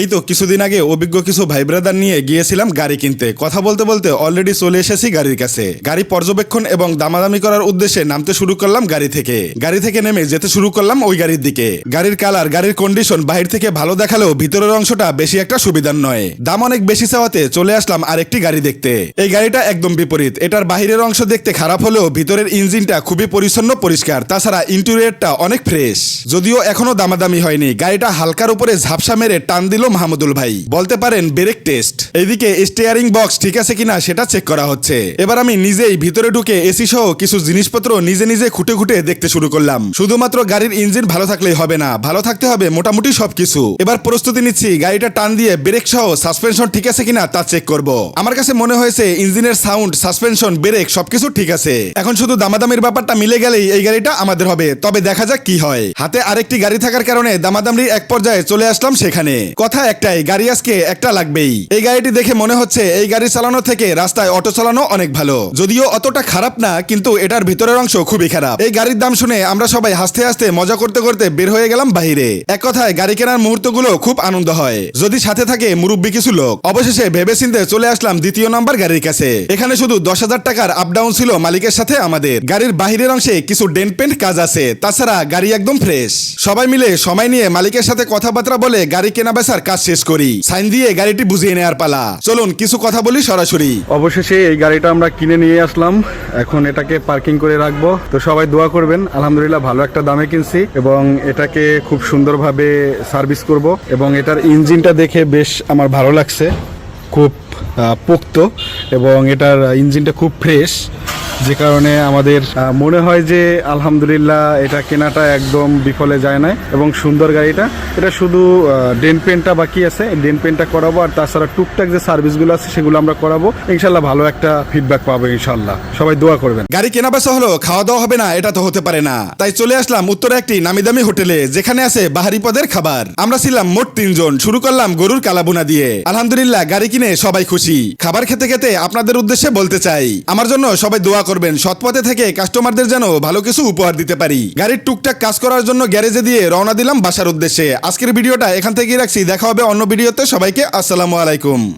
এই তো কিছুদিন আগে অভিজ্ঞ কিছু ভাই ব্রাদার নিয়ে গিয়েছিলাম গাড়ি কিনতে। কথা বলতে বলতে অলরেডি চলে এসেছি গাড়ির কাছে। গাড়ি পর্যবেক্ষণ এবং দামাদামি করার উদ্দেশ্যে নামতে শুরু করলাম গাড়ি থেকে। গাড়ি থেকে নেমে যেতে শুরু করলাম ওই গাড়ির দিকে। গাড়ির কালার গাড়ির কন্ডিশন বাহির থেকে ভালো দেখালেও ভিতরের অংশটা বেশি একটা সুবিধার নয়। দাম অনেক বেশি চাওয়াতে চলে আসলাম আরেকটি গাড়ি দেখতে। এই গাড়িটা একদম বিপরীত। এটার বাহিরের অংশ দেখতে খারাপ হলেও ভিতরের ইঞ্জিনটা খুবই পরিচ্ছন্ন, পরিষ্কার। তাছাড়া ইন্টেরিয়রটা অনেক ফ্রেশ যদিও এখনও দামাদামি হয়নি। গাড়িটা হালকার উপরে ঝাপসা মেরে টান দিল মাহমুদুল ভাই, বলতে পারেন ব্রেক টেস্ট। এইদিকে স্টিয়ারিং বক্স ঠিক আছে কিনা সেটা চেক করা হচ্ছে। এবার আমি নিজেই ভিতরে ঢুকে এসি সহ কিছু জিনিসপত্র নিজে নিজে খুঁটে খুঁটে দেখতে শুরু করলাম। শুধুমাত্র গাড়ির ইঞ্জিন ভালো থাকলেই হবে না, ভালো থাকতে হবে মোটামুটি সবকিছু। এবার প্রস্তুতি নিচ্ছি, গাড়িটা টান দিয়ে ব্রেক সহ সাসপেনশন ঠিক আছে কিনা তা চেক করব। আমার কাছে মনে হয়েছে ইঞ্জিনের সাউন্ড সাসপেনশন ব্রেক সবকিছু ঠিক আছে। এখন শুধু দামাদামির ব্যাপারটা মিলে গেলেই এই গাড়িটা আমাদের হবে। তবে দেখা যাক কি হয়। হাতে আরেকটি গাড়ি থাকার কারণে দামাদামির এক পর্যায়ে চলে আসলাম সেখানে। কথা একটাই, গাড়ি আজকে একটা লাগবেই। এই গাড়িটি দেখে মনে হচ্ছে এই গাড়ি চালানো থেকে রাস্তায় অটো চালানো অনেক ভালো। যদিও অতটা খারাপ না, কিন্তু এটার ভিতরের অংশ খুবই খারাপ। এই গাড়ির দাম শুনে আমরা সবাই হাসতে হাসতে মজা করতে করতে বের হয়ে গেলাম বাইরে এক কথায়, গাড়ি কেনার মুহূর্তগুলো খুব আনন্দ হয়। যদি সাথে থাকে মুরব্বী কিছু লোক। অবশেষে ভেবে চিনতে চলে আসলাম দ্বিতীয় নাম্বার গাড়ির কাছে। এখানে শুধু দশ হাজার টাকার আপ ডাউন ছিল মালিকের সাথে আমাদের। গাড়ির বাহিরের অংশে কিছু ডেন্ট পেন্ট কাজ আছে। তাছাড়া গাড়ি একদম ফ্রেশ সবাই মিলে সময় নিয়ে মালিকের সাথে কথাবার্তা বলে গাড়ি কেনা বেচার কাজ শেষ করি। সাইন দিয়ে গাড়িটি বুঝিয়ে নেওয়ার পালা। চলুন, কিছু কথা বলি সরাসরি। অবশেষে এই গাড়িটা আমরা কিনে নিয়ে আসলাম। এখন এটাকে পার্কিং করে রাখব। তো সবাই দোয়া করবেন, আলহামদুলিল্লাহ ভালো একটা দামে কিনছি এবং এটাকে খুব সুন্দরভাবে সার্ভিস করব এবং এটার ইঞ্জিনটা দেখে বেশ আমার ভালো লাগছে। খুব পোক্ত এবং এটার ইঞ্জিনটা খুব ফ্রেশ। যে কারণে আমাদের মনে হয় যে আলহামদুলিল্লাহ এটা কেনাটা একদম বিফলে যায় না এবং সুন্দর গাড়িটা। এটা শুধু ডেন পেনটা বাকি আছে ডেন পেনটা করাবো আর তাছাড়া টুকটাক যে সার্ভিসগুলো আছে সেগুলো আমরা করাবো। ইনশাল্লাহ ভালো একটা ফিডব্যাক পাবো ইনশাল্লাহ। সবাই দোয়া করবেন। গাড়ি কেনা বেচা হলো খাওয়া দাওয়া হবে না, এটা তো হতে পারে না। তাই চলে আসলাম উত্তরে একটি নামি দামি হোটেলে, যেখানে আছে বাহারি পদের খাবার। আমরা ছিলাম মোট তিনজন, শুরু করলাম গরুর কালাবুনা দিয়ে। আলহামদুলিল্লাহ, গাড়ি কিনে সবাই খুশি। খাবার খেতে খেতে আপনাদের উদ্দেশ্যে বলতে চাই। আমার জন্য সবাই দোয়া করবেন। সৎপথে থেকে কাস্টমারদের যেন ভালো কিছু উপহার দিতে পারি। গাড়ির টুকটাক কাজ করার জন্য গ্যারেজে দিয়ে রওনা দিলাম বাসার উদ্দেশ্যে। আজকের ভিডিওটা এখান থেকেই রাখছি। দেখা হবে অন্য ভিডিওতে। সবাইকে আসসালামু আলাইকুম।